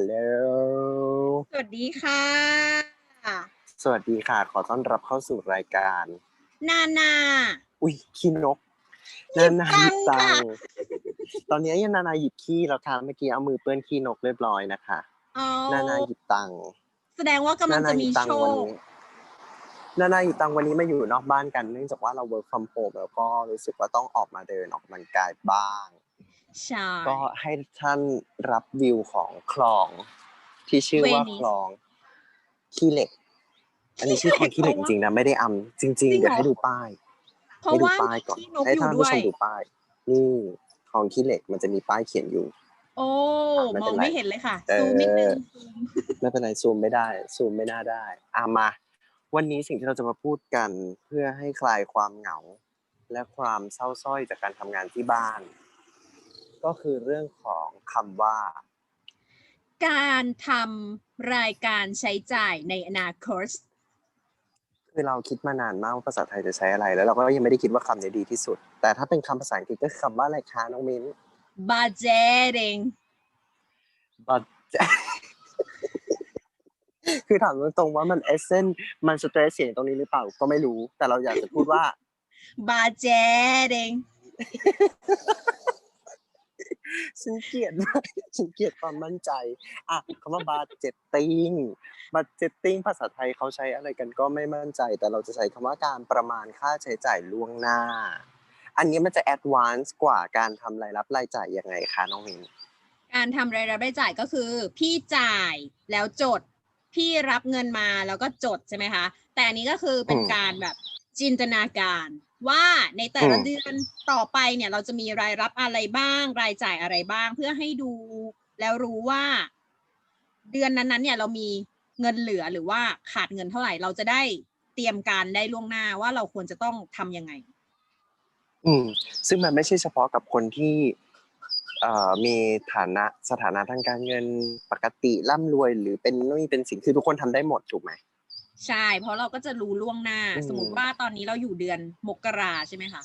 ฮัลโหลสวัสดีค่ะ สวัสดีค่ะ ขอต้อนรับเข้าสู่รายการ นานา อุ้ยขี้นกหยินาบนาตัหยิงบค์ตัค่ะงค์ตอนนี้ยังนานาหยิบขี้แล้วค่ะ เมื่อกี้เอามือเปื้อนขี้นกเรียบร้อยนะคะอ๋อนานาหยิบตังค์แสดงว่ากำลันางนาจะหยิมีบตังโชค์วันคนี้นานาหยิบตังค์วันนี้มาอยู่นอกบ้านกันเนื่องจากว่าเรา work from home แล้วก็รู้สึกว่าต้องออกมาเดินออกกำลังกายบ้าง ใช่ ก็ให้ท่านรับวิวของคลอง ที่ชื่อว่าเวนิสคลองขี้เหล็ก อันนี้ชื่อคลองขี้เหล็กจริงๆนะไม่ได้อำจริง ๆ เดี๋ยวให้ดูป้ายเพราะให้ดูว่าป้ายก่อนมีขี้นกให้อยู่ท่านด้ผู้วชย มดูป้าย นี่คลองขี้เหล็กมันจะมีป้ายเขียนอยู่ โอ้ ไม่มเป็อนงไรไม่เห็นเลยค่ะ เออ ซูมนิดนึงซูมไม่เป็นไรซูมไม่ได้ ซูมไม่น่าได้อามา วันนี้สิ่งที่เราจะมาพูดกันเพื่อให้คลายความเหงา และความเศร้าสร้อยจากการทำงานที่บ้าน ก็คือเรื่องของคำว่า การทำรายการใช้จ่ายในอนาคตคือเราคิดมานานมากว่าภาษาไทยจะใช้อะไร แล้วเราก็ยังไม่ได้คิดว่าคำนี้ดีที่สุด แต่ถ้าเป็นคำภาษาอังกฤษก็คือคำว่าอะไรคะน้องมิ้น budgeting but คือถามตรงๆว่ามันเอเซนมันสเตรสเสียงตรงนี้หรือเปล่าก็ไม่รู้ แต่เราอยากจะพูดว่า budgeting ฉันเกลียดมากฉันเกลียดความมั่นใจอะคำว่าบาเจ็ตติ้งบาเจ็ตติ้งภาษาไทยเขาใช้อะไรกันก็ไม่มั่นใจ แต่เราจะใช้คำว่าการประมาณค่าใช้จ่ายล่วงหน้า อันนี้มันจะแอดวานซ์กว่าการทำรายรับรายจ่ายยังไงคะน้องมินการทำรายรับรายจ่ายก็คือ พี่จ่ายแล้วจด พี่รับเงินมาแล้วก็จดใช่ไหมคะ แต่อันนี้ก็คือเป็นอืมการแบบจินตนาการ ว่าในแต่ละอืมเดือนต่อไปเนี่ยเราจะมีรายรับอะไรบ้าง รายจ่ายอะไรบ้าง เพื่อให้ดูแล้วรู้ว่า เดือนนั้นๆ เนี่ยเรามีเงินเหลือหรือว่าขาดเงินเท่าไหร่ เราจะได้เตรียมการได้ล่วงหน้าว่าเราควรจะต้องทำยังไง อืม ซึ่งมันไม่ใช่เฉพาะกับคนที่เอ่อมีฐานะสถานะทางการเงินปกติร่ำรวย หรือเป็นหนี่เป็นสินคือทุกคนทำได้หมดถูกไหม ใช่ เพราะเราก็จะรู้ล่วงหน้า อืม สมมติว่าตอนนี้เราอยู่เดือนมกราใช่ไหมคะ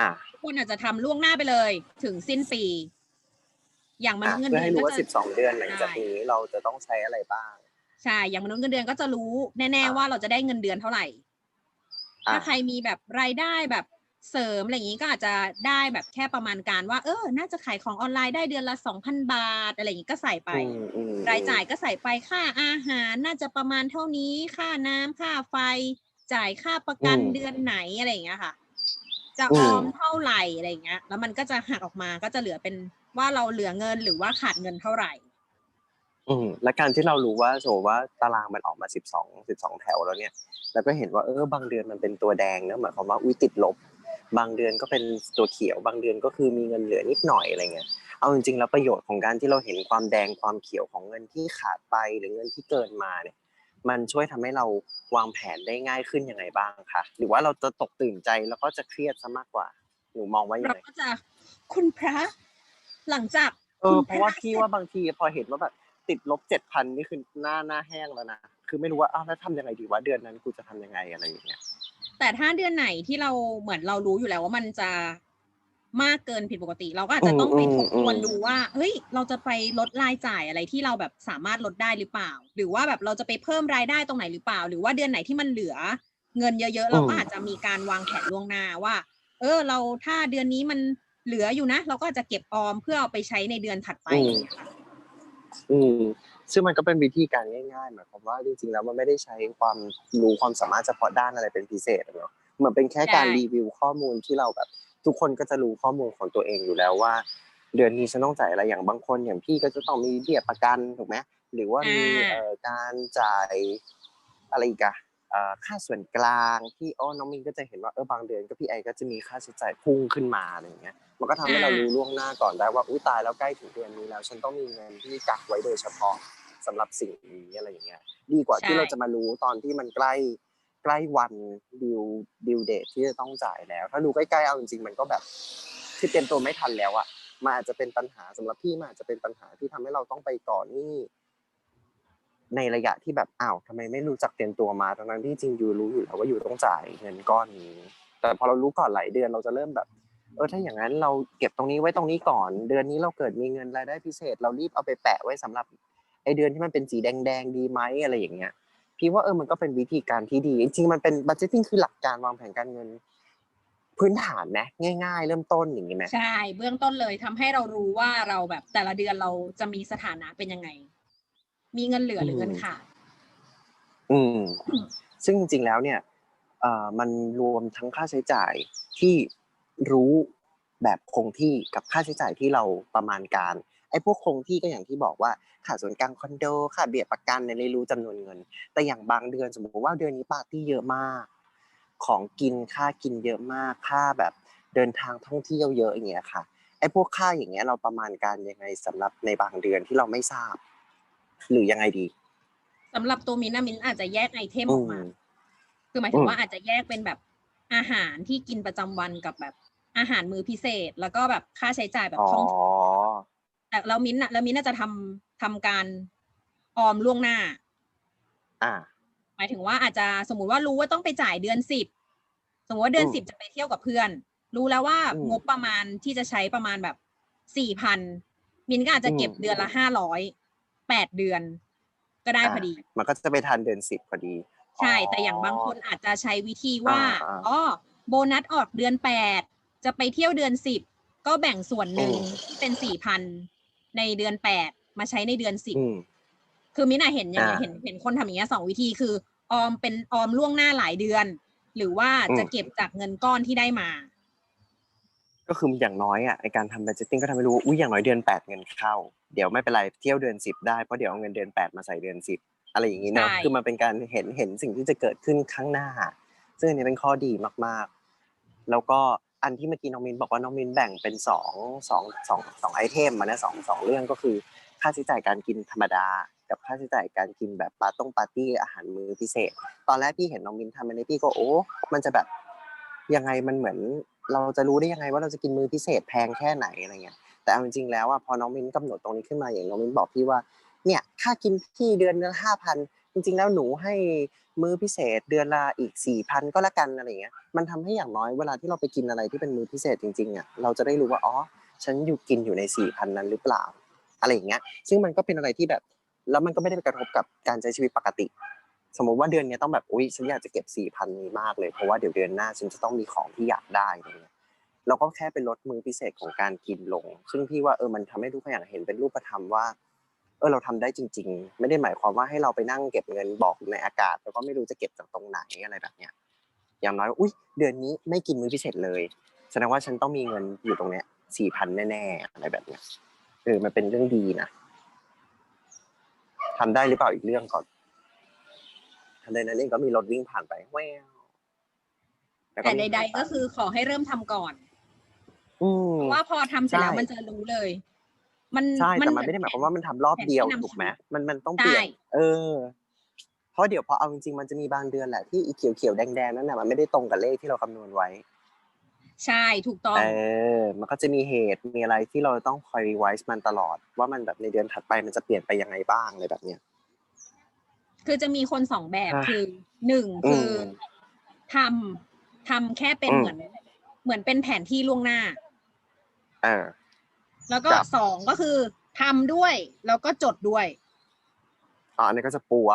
อะทุกคนอาจจะทำล่วงหน้าไปเลย ถึงสิ้นปี อย่างมอะนุษย์เงินเพื่อเดือให้นรู้ก็ว่า จะ 12 เดือนหลังจากใช่นี้เราจะต้องใช้อะไรบ้าง ใช่ อย่างมนุษย์เงินเดือนก็จะรู้แน่อะๆว่าเราจะได้เงินเดือนเท่าไหร่ อะ ถ้าใครมีแบบรายได้แบบ เสริมอะไรอย่างนี้ก็อาจจะได้แบบแค่ประมาณการว่า เออ น่าจะขายของออนไลน์ได้เดือนละสองพันบาท อะไรอย่างนี้ก็ใส่ไปอืมอืมรายจ่ายก็ใส่ไปค่าอาหารน่าจะประมาณเท่านี้ค่าน้ำค่าไฟ จ่ายค่าประกันเดือนไหนอะไรอย่างเงี้ยค่ะ จะออมเท่าไหร่อะไรอย่างเงี้ย แล้วมันก็จะหักออกมาก็จะเหลือเป็นว่าเราเหลือเงินหรือว่าขาดเงินเท่าไหร่อืมและการที่เรารู้ว่าโชว์ว่าตารางมันออกมา12 12แถวแล้วเนี่ยเราก็เห็นว่าเออบางเดือนมันเป็นตัวแดงเนอะหมายความว่าอุ้ยติดลบ บางเดือนก็เป็นตัวเขียว บางเดือนก็คือมีเงินเหลือนิดหน่อยอะไรเงี้ยเอาจริงๆแล้วประโยชน์ของการที่เราเห็นความแดงความเขียวของเงินที่ขาดไปหรือเงินที่เกินมาเนี่ยมันช่วยทำให้เราวางแผนได้ง่ายขึ้นยังไงบ้างคะหรือว่าเราจะตกตื่นใจแล้วก็จะเครียดซะมากกว่า หนูมองว่ายังเราไงก็จะคุณพระหลังจากเออคุณเพราะว่าพระพี่ว่าบางทีพอเห็นว่าแบบติดลบเจ็ดพันนี่คือหน้าหน้าแห้งแล้วนะคือไม่รู้ว่าอ้าวแล้วทำยังไงดีว่าเดือนนั้นกูจะทำยังไงอะไรอย่างเงี้ย แต่ถ้าเดือนไหนที่เราเหมือนเรารู้อยู่แล้วว่ามันจะมากเกินผิดปกติ เราก็อาจจะต้องไปทบทวนดูว่า เฮ้ย เราจะไปลดรายจ่ายอะไรที่เราแบบสามารถลดได้หรือเปล่า หรือว่าแบบเราจะไปเพิ่มรายได้ตรงไหนหรือเปล่า หรือว่าเดือนไหนที่มันเหลือ เงินเยอะๆ เราก็อาจจะมีการวางแผนล่วงหน้าว่า เออ เราถ้าเดือนนี้มันเหลืออยู่นะ เราก็อาจจะเก็บออมเพื่อเอาไปใช้ในเดือนถัดไปอย่างเงี้ยค่ะอืม ซึ่งมันก็เป็นวิธีการง่ายๆหมายความว่าจริงๆแล้วมันไม่ได้ใช้ความรู้ความสามารถเฉพาะด้านอะไรเป็นพิเศษอะเนาะเหมือนเป็นแค่การใช่รีวิวข้อมูลที่เราแบบ ทุกคนก็จะรู้ข้อมูลของตัวเองอยู่แล้วว่า เดือนนี้ฉันต้องจ่ายอะไรอย่างบางคนอย่างพี่ก็จะต้องมีเบี้ยประกันถูกไหมหรือว่ามีเอ่อการจ่ายอะไรอีกอะเอ่อค่าส่วนกลางที่อ๋อน้องมินก็จะเห็นว่าเออบางเดือนก็พี่ไอก็จะมีค่าใช้จ่ายพุ่งขึ้นมาอะไรอย่างเงี้ย มันก็ทำให้เรารู้ล่วงหน้าก่อนได้ว่าอุ้ยตายแล้วใกล้ถึงเดือนนี้แล้ว ฉันต้องมีเงินที่กักไว้โดยเฉพาะสำหรับสิ่งนี้อะไรอย่างเงี้ย ดีกว่าที่เราจะมารู้ตอนที่มันใกล้ใกล้วันดิวดิวเดทที่จะต้องจ่ายแล้ว ถ้ารู้ใกล้ๆเอาจริงๆมันก็แบบคือเตรียมตัวไม่ทันแล้วอะมันอาจจะเป็นปัญหาสำหรับพี่มันอาจจะเป็นปัญหาที่ทำให้เราต้องไปก่อนนี่ในระยะที่แบบอ้าวทำไมไม่รู้จักเตรียมตัวมาทั้งนั้นที่จริงอยู่รู้อยู่แล้วว่าอยู่ต้องจ่ายเงินก้อนนี้ แต่พอเรารู้ก่อนหลายเดือนเราจะเริ่มแบบ เออถ้าอย่างนั้นเราเก็บตรงนี้ไว้ตรงนี้ก่อน เดือนนี้เราเกิดมีเงินรายได้พิเศษ เรารีบเอาไปแปะไว้สำหรับไอเดือนที่มันเป็นสีแดงๆดีไหมอะไรอย่างเงี้ยพี่ว่าเออมันก็เป็นวิธีการที่ดี จริงๆมันเป็นบั d เจ t ติ้งคือหลักการวางแผนการเงิน พื้นฐานนะง่าย ๆ เริ่มต้นอย่างงี้ไหมใช่ เบื้องต้นเลยทำให้เรารู้ว่าเราแบบแต่ละเดือนเราจะมีสถานะเป็นยังไง มีเงินเหลือหรือเงินขาดอืม ซึ่งจริงๆแล้วเนี่ยเอ่อมันรวมทั้งค่าใช้จ่ายที่ รู้แบบคงที่กับค่าใช้จ่ายที่เราประมาณการไอ้พวกคงที่ก็อย่างที่บอกว่าค่าส่วนกลางคอนโดค่าเบี้ยประกันเนี่ยเลยรู้จำนวนเงิน แต่อย่างบางเดือนสมมติว่าเดือนนี้ปาร์ตี้เยอะมาก ของกินค่ากินเยอะมากค่าแบบเดินทางท่องเที่ยวเยอะอย่างเงี้ยค่ะไอ้พวกค่าอย่างเงี้ยเราประมาณการยังไงสำหรับในบางเดือนที่เราไม่ทราบ หรือยังไงดีสำหรับตัวมินนะมินอาจจะแยกไอเทมอืออกมมา คือหมายถึอืงมว่าอาจจะแยกเป็นแบบ อาหารที่กินประจำวันกับแบบอาหารมื้อพิเศษ แล้วก็แบบค่าใช้จ่ายแบบอ๋อท่องเที่ยวแต่แล้วมินอะแล้วมินน่าจะทำทำการออมล่วงหน้า อ่า หมายถึงว่าอาจจะสมมุติว่ารู้ว่าต้องไปจ่ายเดือนสิบสมมติว่าเดือนอืมสิบจะไปเที่ยวกับเพื่อน รู้แล้วว่าอืมงบประมาณที่จะใช้ประมาณแบบสี่พันมินก็อาจจะเก็บอืมเดือนละห้าร้อยแปดเดือน ก็ได้พอดีอะมันก็จะไปทันเดือนสิบพอดี ใช่ แต่อย่างบางคนอาจจะใช้วิธีว่าอ่าอ๋อโบนัสออกเดือนแปดจะไปเที่ยวเดือนสิบก็แบ่งส่วนหนึ่งอืมที่เป็นสี่พันในเดือนแปดมาใช้ในเดือนสิบอืมคือมิน่าเห็นอย่างเงี้ยอ่าเห็นเห็นคนทำอย่างเงี้ยสองวิธีคือ ออมเป็นออมล่วงหน้าหลายเดือน หรือว่าจะอืมเก็บจากเงินก้อนที่ได้มา ก็คืออย่างน้อยอะไอการทำ budgeting ก็ทำให้รู้ว่าอุ้ยอย่างน้อยเดือนแปดเงินเข้า เดี๋ยวไม่เป็นไรเที่ยวเดือนสิบได้เพราะเดี๋ยวเอาเงินเดือนแปดมาใส่เดือนสิบ อะไรอย่างนี้เนาะใช่คือมันเป็นการเห็นเห็นสิ่งที่จะเกิดขึ้นข้างหน้า ซึ่งอันนี้เป็นข้อดีมากๆ แล้วก็อันที่เมื่อกี้น้องมินบอกว่าน้องมินแบ่งเป็นสองสองสองสองไอเทมมานะสองสองเรื่องก็คือ ค่าใช้จ่ายการกินธรรมดา กับค่าใช้จ่ายการกินแบบปาต้องปาร์ตี้อาหารมื้อพิเศษ ตอนแรกพี่เห็นน้องมินทำอันนี้พี่ก็โอ้ มันจะแบบยังไงมันเหมือนเราจะรู้ได้ยังไงว่าเราจะกินมื้อพิเศษแพงแค่ไหนอะไรเงี้ยแต่เอาจริงๆแล้วอะพอน้องมินกำหนดตรงนี้ขึ้นมาอย่างน้องมินบอกพี่ว่า เนี่ยค่ากินพี่เดือนละห้าพันจริง ๆ แล้วหนูให้มื้อพิเศษเดือนละอีกสี่พันก็แล้วกันอะไรเงี้ยมันทำให้อย่างน้อยเวลาที่เราไปกินอะไรที่เป็นมื้อพิเศษจริงๆอะเราจะได้รู้ว่าอ๋อฉันอยู่กินอยู่ในสี่พันนั้นหรือเปล่า อะไรอย่างเงี้ย ซึ่งมันก็เป็นอะไรที่แบบ แล้วมันก็ไม่ได้ไปกระทบกับการใช้ชีวิตปกติ สมมติว่าเดือนนี้ต้องแบบอุ้ยฉันอยากจะเก็บสี่พันนี้มากเลยเพราะว่าเดี๋ยวเดือนหน้าฉันจะต้องมีของที่อยากได้อะไรเงี้ยเราก็แค่เป็นลดมือพิเศษของการกินลง ซึ่งพี่ว่าเออมันทำให้ทุกอย่างเห็นเป็นรูปธรรมว่า เออเราทำได้จริง ๆ ไม่ได้หมายความว่าให้เราไปนั่งเก็บเงินบอกในอากาศ แล้วก็ไม่รู้จะเก็บจากตรงไหนอะไรแบบเนี้ยอย่างน้อยอุ้ยเดือนนี้ไม่กินมื้อพิเศษเลยแสดงว่าฉันต้องมีเงินอยู่ตรงเนี้ยสี่พันแน่ๆอะไรแบบเนี้ยเออมันเป็นเรื่องดีนะทำได้หรือเปล่าอีกเรื่องก่อนทันใดนั้นเองก็มีรถวิ่งผ่านไปแววล้วแต่มีใดๆก็คือขอให้เริ่มทำก่อนอืมเพราะว่าพอทำเสร็จแล้วใช่มันจะรู้เลย มันใช่แต่มันเหไม่ได้หมายความว่ามันทำรอบเดียวแผนที่นำถูกไหมชีวิตมันมันต้องเปลี่ยนใช่เออ เพราะเดี๋ยวพอเอาจริงๆมันจะมีบางเดือนแหละที่อีเขียวเขียวๆแดงๆนั่นน่ะมันไม่ได้ตรงกับเลขที่เราคำนวณไว้ ใช่ถูกต้องเออมันก็จะมีเหตุมีอะไรที่เราต้องคอยรีไวซ์มันตลอด ว่ามันแบบในเดือนถัดไปมันจะเปลี่ยนไปยังไงบ้างอะไรแบบเนี้ยคือจะมีคนสองแบบอะคือหนึ่งอืมคือทำทำแค่เป็นอืมเหมือน เหมือนเป็นแผนที่ล่วงหน้า เออ แล้วก็ครับ สองก็คือทำด้วยแล้วก็จดด้วยอ๋ออันนี้ก็จะปัว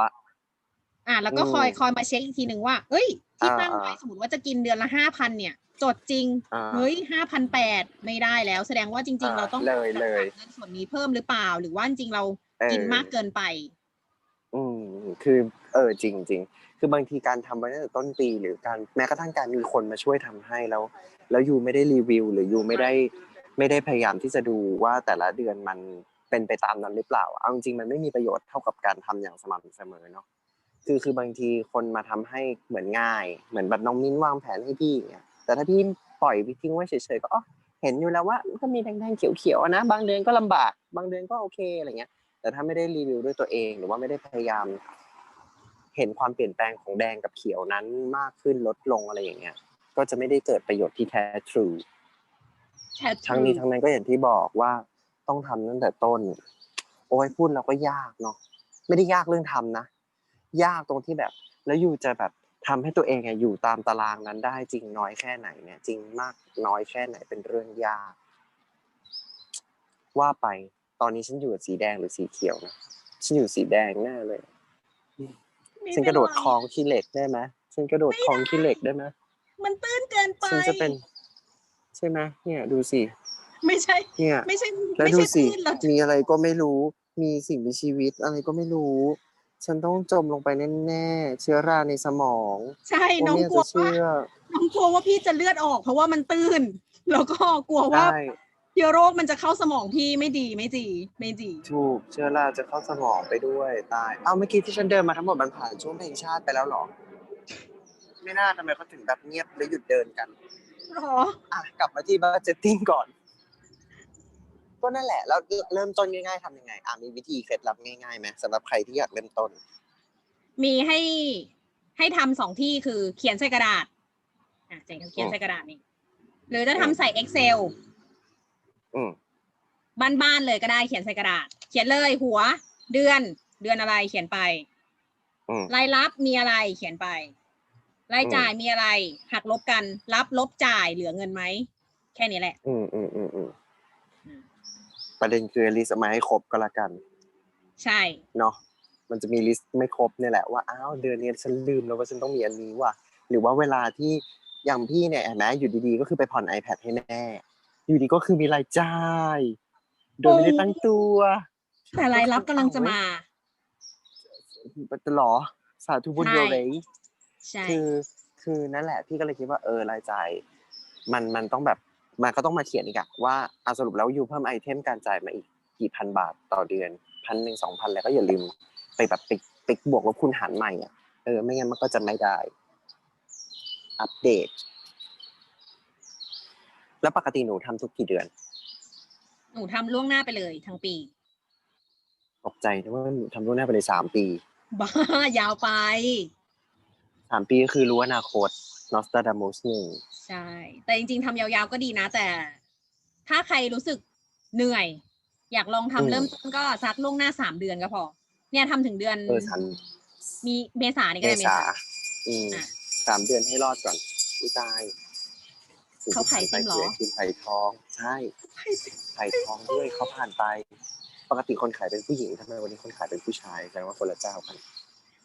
อ่าแล้วก็อืมคอยคอยมาเช็คอีกทีหนึ่งว่า เอ้ย ที่อ่าตั้งไว้อ่า สมมติว่าจะกินเดือนละห้าพันเนี่ย จดจริง อ่า เฮ้ยห้าพันแปดไม่ได้แล้ว แสดงว่าจริง ๆ อ่าเราต้องเลยเลย จัดสรรเงินส่วนนี้เพิ่มหรือเปล่า หรือว่าจริงๆเราเออกินมากเกินไป อืมคือเออจริงจริงคือบางทีการทำไว้ตั้งแต่ต้นปี หรือการแม้กระทั่งการมีคนมาช่วยทำให้แล้ว แล้วยูไม่ได้รีวิว หรือยูไม่ได้ ไม่ได้พยายามที่จะดูว่าแต่ละเดือนมันเป็นไปตามนั้นหรือเปล่า เอาจริงๆมันไม่มีประโยชน์เท่ากับการทำอย่างสม่ำเสมอเนาะคือคือบางทีคนมาทำให้เหมือนง่าย เหมือนแบบน้องมิ้นวางแผนให้พี่เงี้ยแต่ถ้าพี่ปล่อยทิ้งไว้เฉยๆก็อ๋อเห็นอยู่แล้วว่ามันก็มีแดงๆเขียวๆนะ บางเดือนก็ลำบาก บางเดือนก็โอเคอะไรเงี้ย แต่ถ้าไม่ได้รีวิวด้วยตัวเอง หรือว่าไม่ได้พยายาม เห็นความเปลี่ยนแปลงของแดงกับเขียวนั้นมากขึ้นลดลงอะไรอย่างเงี้ย ก็จะไม่ได้เกิดประโยชน์ที่แท้ทรู ท้ทั้งนี้ทั้งนั้นก็อย่างที่บอกว่าต้องทำตั้งแต่ต้น โอ้ยพูดเราก็ยากเนาะไม่ได้ยากเรื่องทำนะ ยากตรงที่แบบ แล้วอยู่จะแบบทำให้ตัวเองอะอยู่ตามตารางนั้นได้จริงน้อยแค่ไหนเนี่ย จริงมากน้อยแค่ไหนเป็นเรื่องยาก ว่าไปตอนนี้ฉันอยู่กับสีแดงหรือสีเขียวนะฉันอยู่สีแดงแน่เลยไม่ฉันกระโดดเป็คลองขี้เหล็กได้ไหมฉันกระโดดคลองขี้เหล็กได้ไหมมันตื้นเกินไปฉันจะเป็นใช่ไหมเนี่ยดูสิ ไม่ใช่ เนี่ยไม่ใช่แล้วไม่ดูใช่สิตื้นเรามีอะไรก็ไม่รู้ มีสิ่งมีชีวิตอะไรก็ไม่รู้ ฉันต้องจมลงไปแน่ๆ เชื้อราในสมองใช่น้องเนี่ยกลัวจะว่า เชื่อน้องกลัวว่าพี่จะเลือดออก เพราะว่ามันตื้น แล้วก็กลัวว่าได้เชื้อโรคมันจะเข้าสมองพี่ไม่ดีไม่ดีไม่ดี ถูกเชื้อราจะเข้าสมองไปด้วยตาย เอ้าเมื่อกี้ที่ฉันเดินมาทั้งหมดมันผ่านช่วงเพลงชาติไปแล้วเหรอ ไม่น่าทำไมเขาถึงแบบเงียบแล้วหยุดเดินกัน หรออะกลับมาที่บั d เจตติ้งก่อน ก็นั่นแหละ แล้วเริ่มต้นง่ายๆทำยังไง อะมีวิธีเคล็ดลับง่ายๆไหมสำหรับใครที่อยากเริ่มต้น มีให้ให้ทำสองที่คือเขียนใส่กระดาษอะเจ๋งเขียนใส่กระดาษนี่หรือจะทำใส่ Excel อืมบ้านๆเลยก็ได้เขียนใส่กระดาษ เขียนเลยหัว เดือน เดือนอะไรเขียนไปอืมรายรับมีอะไรเขียนไป รายจ่ายมีอะไร หักลบกัน รับลบจ่ายเหลือเงินไหม แค่นี้แหละอืมอืมอืมอืมอืมประเด็นคือลิสต์มาให้ครบก็แล้วกัน ใช่ เนาะมันจะมีลิสต์ไม่ครบเนี่ยแหละว่าอ้าวเดือนนี้ฉันลืมแล้วว่าฉันต้องมีอันนี้ว่ะหรือว่าเวลาที่อย่างพี่เนี่ยเห็นไหมอยู่ดีๆ ก็คือไปผ่อน iPad ให้แม่อยู่ดีก็คือมีรายจ่าย โดยไม่ได้ตั้งตัว แต่รายรับกำลังจะมาหรอสาธุบุญใช่โยเลย ใช่ คือคือนั่นแหละ พี่ก็เลยคิดว่าเออรายจ่ายมันมันต้องแบบมันก็ต้องมาเขียนอีกอะว่าอะสรุปแล้วอยู่เพิ่มไอเทมการจ่ายมาอีกกี่พันบาทต่อเดือนพันหนึ่งสองพันแล้วก็อย่าลืมไปแบบติ๊กติ๊กบวกลบคูณหารใหม่อะเออไม่งั้นมันก็จะไม่ได้ อัปเดต แล้วปกติหนูทำทุกกี่เดือน หนูทำล่วงหน้าไปเลยทั้งปีตกใจนะว่าหนูทำล่วงหน้าไปเลยสามปี บ้ายาวไป สามปีก็คือรู้อนาคตนอสตาดามูสหนึ่งใช่ แต่จริงๆทำยาวๆก็ดีนะ แต่ ถ้าใครรู้สึกเหนื่อย อยากลองทำเริ่มต้นก็สักล่วงหน้าสามเดือนก็พอ เนี่ยทำถึงเดือน เออทันมีเมษานี่เมก็ได้เมษาษาอืมอะสามเดือนให้รอดก่อนอุยตายเขาขายจริงเหรอ กินไผ่ทอง ใช่ไผ่ทองด้วยเขาผ่านไป ปกติคนขายเป็นผู้หญิงทำไมวันนี้คนขายเป็นผู้ชายแสดงว่าคนละเจ้ากัน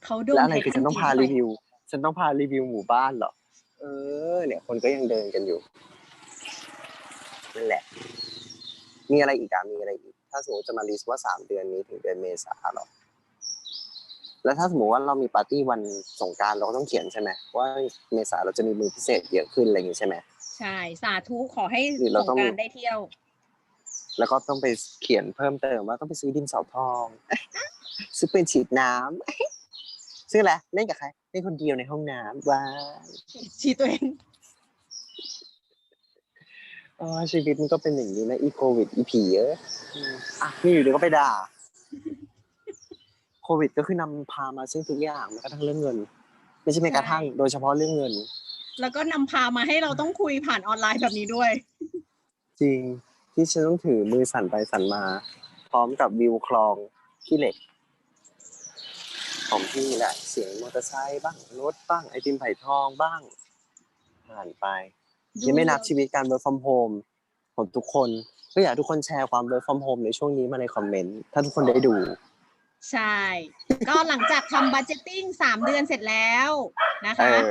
เขาโดนแล้วอะไรเทคือฉันต้องพารีวิว ฉันต้องพารีวิวหมู่บ้านเหรอ เออ เนี่ยคนก็ยังเดินกันอยู่นั่นแหละ มีอะไรอีกอะมีอะไรอีก ถ้าสมมติจะมาลิสต์ว่าสามเดือนนี้ถึงเดือนเมษาหรอ แล้วถ้าสมมติว่าเรามีปาร์ตี้วันสงกรารเราก็ต้องเขียนใช่ไหมว่าเมษาเราจะมีมือพิเศษเยอะขึ้นอะไรอย่างงี้ใช่ไหมใช่ สาธุขอให้หรือเราสงต้องกรารได้เที่ยว แล้วก็ต้องไปเขียนเพิ่มเติมว่าต้องไปซื้อดินสอทองซื้อเป็นฉีดน้ำซื้ออะไรเล่นกับใคร เล่นคนเดียวในห้องน้ำว้ายชีตัวเองอ๋อชีวิตมันก็เป็นอย่างนี้นะอีโควิดอีผีเอ้ยอืมอะนี่อยู่ดีก็ไปด่า โควิดก็คือนำพามาซึ่งทุกอย่างแม้กระทั่งเรื่องเงิน ไม่ใช่แม้กระทั่ง โดยเฉพาะเรื่องเงิน แล้วก็นำพามาให้เราต้องคุยผ่านออนไลน์แบบนี้ด้วย จริงที่ฉันต้องถือมือสั่นไปสั่นมา พร้อมกับวิวคลองขี้เหล็ก ของพี่แหละ เสียงมอเตอร์ไซค์บ้างรถบ้างไอติมไผ่ทองบ้าง ผ่านไปดูยังไม่นับชีวิตการ work from home ของทุกคนก็อยากให้ทุกคนแชร์ความ work from home ในช่วงนี้มาในคอมเมนต์ถ้าทุกคนได้ดู ใช่ ก็หลังจากทำบัจเจตติ้งสามเดือนเสร็จแล้วนะเอคะอ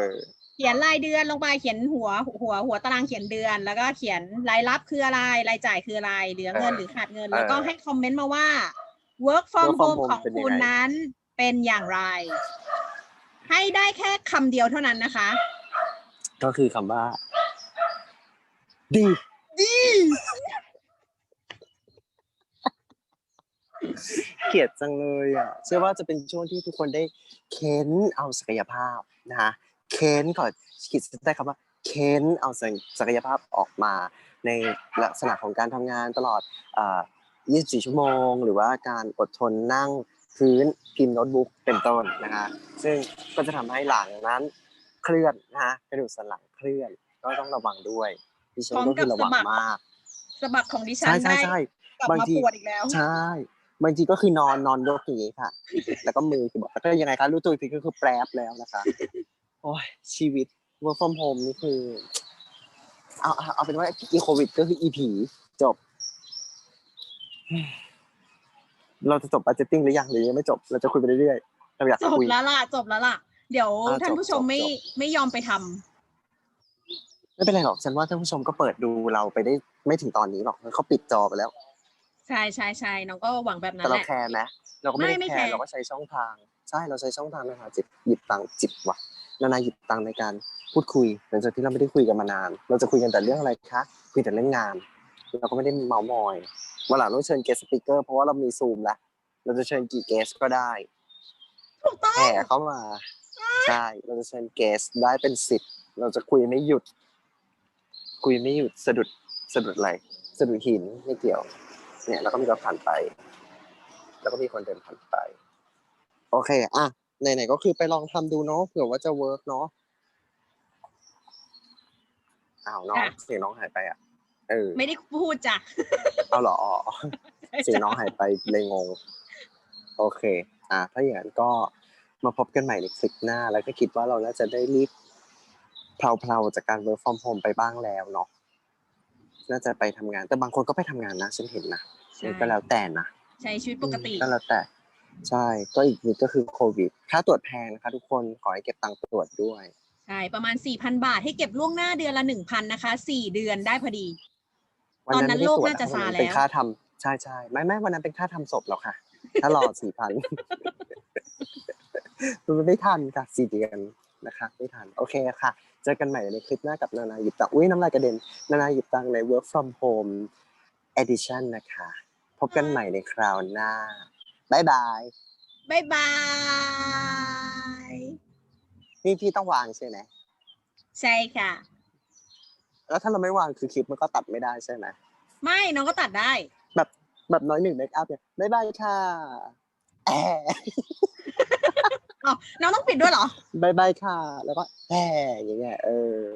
เขียนรายเดือนลงไปเขียนหัวหัวหัวตารางเขียนเดือน แล้วก็เขียนรายรับคืออะไรรายจ่ายคืออะไรเหลือเงินเออหรือขาดเงินเออแล้วก็ให้คอมเมนต์มาว่า work from Work from home home ของเป็นยังไงคุณนั้น เป็นอย่างไร ให้ได้แค่คำเดียวเท่านั้นนะคะ ก็คือคำว่าดี เกลียดจังเลยอะ เชื่อว่าจะเป็นช่วงที่ทุกคนได้เค้นเอาศักยภาพนะคะเค้นก่อนขีดเส้นใต้คำว่าเค้นเอาศักยภาพออกมาในลักษณะของการทำงานตลอดอ่า24 ชั่วโมง หรือว่าการอดทนนั่ง พื้นพิมพ์โน้ตบุ๊กเป็นต้นนะคะซึ่งก็จะทำให้หลังนั้นเคลื่อนนะคะกระดูกสันหลังเคลื่อน ก็ต้องระวังด้วยดิฉันพร้อมก็กับคือระวังสะบัดมากสะบักของดิฉัใช่นใช่ได้ใช่กลับบางมาทีปวดอีกแล้วใช่บางทีก็คือนอนนอนยกอย่างนี้ค่ะ แล้วก็มือคือบอกแล้วก็ยังไงคะรู้ตัวอีกทีก็คือแปรบแล้วนะคะโอ้ยชีวิต work from home นี่คือเอาเอาเอาเป็นว่าอีโควิดก็คืออีผีจบ เราจะจบบัจเจตติ้งหรือยังหรือยังไม่จบ เราจะคุยไปเรื่อยๆเราอยากจบคุย แล้วล่ะจบแล้วล่ะ เดี๋ยวอ่าท่านผู้ชมจบจบไม่จบ ไม่ยอมไปทำไม่เป็นไรหรอกฉันว่าท่านผู้ชมก็เปิดดูเราไปได้ไม่ถึงตอนนี้หรอกเขาปิดจอไปแล้ว ใช่ใช่ใช่น้องก็หวังแบบนั้แต่นแหเราละ แคร์ไหมเราก็ไม่ได้ไม่ไม่แคแคร์ ร์เราก็ใช้ช่องทาง ใช่เราใช้ช่องทางนะคะจิบหยิบตังค์จิบว่ะนานาหยิบตังค์ในการพูดคุยหลังจากที่เราไม่ได้คุยกันมานาน เราจะคุยกันแต่เรื่องอะไรคะคุยแต่เรื่องงาน เราก็ไม่ได้เมาส์มอย วันหลังต้องเชิญเกสต์สปิเกอร์เพราะว่าเรามีซูมแล้วเราจะเชิญกี่เกสก็ได้ถูกต้องแห่เข้ามาใช่เราจะเชิญเกสได้เป็นสิบเราจะคุยไม่หยุด คุยไม่หยุดสะดุดสะดุดอะไรสะดุดหินไม่เกี่ยว เนี่ยแล้วก็มีรถผ่านไป แล้วก็มีคนเดินผ่านไป โอเคอะไหนๆก็คือไปลองทำดูเนาะเผื่อว่าจะเวิร์กเนาะอ้าวน้องค่ะเสียงน้องหายไปอะ เออไม่ได้พูดจ้ะเอาเหรออ๋อเสียงน้องหายไปเลยงง โอเค อะถ้าอย่างนั้นก็มาพบกันใหม่ในคลิปหน้า แล้วก็คิดว่าเราน่าจะได้รีบเพลาๆจากการ work from home ไปบ้างแล้วเนาะน่าจะไปทำงาน แต่บางคนก็ไปทำงานนะฉันเห็นนะใช่ก็แล้วแต่นะใช้ชีวิตปกติอืมก็แล้วแต่ ใช่ก็อีกนิดก็คือโควิด ค่าตรวจแพงนะคะทุกคนขอให้เก็บตังค์ตรวจด้วยใช่ประมาณ 4,000 บาทให้เก็บล่วงหน้าเดือนละ 1,000 นะคะ 4 เดือนได้พอดีวั ตอนนั้นไม่ได้โลกตรวจน่าจะคซาวันนั้นแล้วเป็นค่าทำใช่ใช่ไม่ไม่วันนั้นเป็นค่าทำศพแล้วค่ะ ถ้ารอสี่พันมันไม่ทันค่ะสี่เดือนนะคะไม่ทันโอเคค่ะ เจอกันใหม่ในคลิปหน้ากับนานาหยิบตังค์อุ้ยน้ำลายกระเด็นนานาหยิบตังค์ใน work from home edition นะคะ พบกันใหม่ในคราวหน้าบายบายบ๊ายบายนี่พี่ต้องวางใช่ไหมใช่ค่ะ แล้วถ้าเราไม่วางคือคลิปมันก็ตัดไม่ได้ใช่ไหมไม่น้องก็ตัดได้ แบบแบบน้อยหนึ่งเมคอัพเนี่ยบายบายค่ะแอะอ๋อน้องต้องปิดด้วยเหรอ บายบายค่ะ แล้วก็แอะอย่างเงี้ยเออ